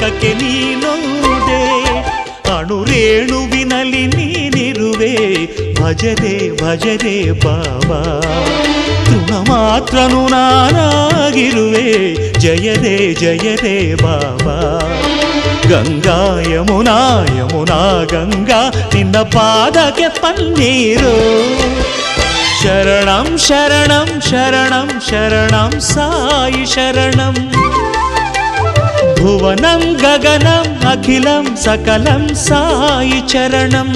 ಪಲಕಕ್ಕೆ ನೀನೊಂದೇ ಅಣುರೇಣುವಿನಲ್ಲಿ ನೀನಿರುವೆ ಭಜರೆ ಭಜರೆ ಬಾಬಾ ತೃಣ ಮಾತ್ರನು ನಾನಾಗಿರುವೆ ಜಯರೇ ಜಯರೇ ಬಾಬಾ ಗಂಗಾ ಯಮುನಾ ಯಮುನಾ ಗಂಗಾ ನಿನ್ನ ಪಾದಕ್ಕೆ ಪನ್ನೀರು ಶರಣಂ ಶರಣಂ ಶರಣಂ ಶರಣಂ ಸಾಯಿ ಶರಣಂ భువనం గగనం అఖిలం సకలం సాయి చరణం.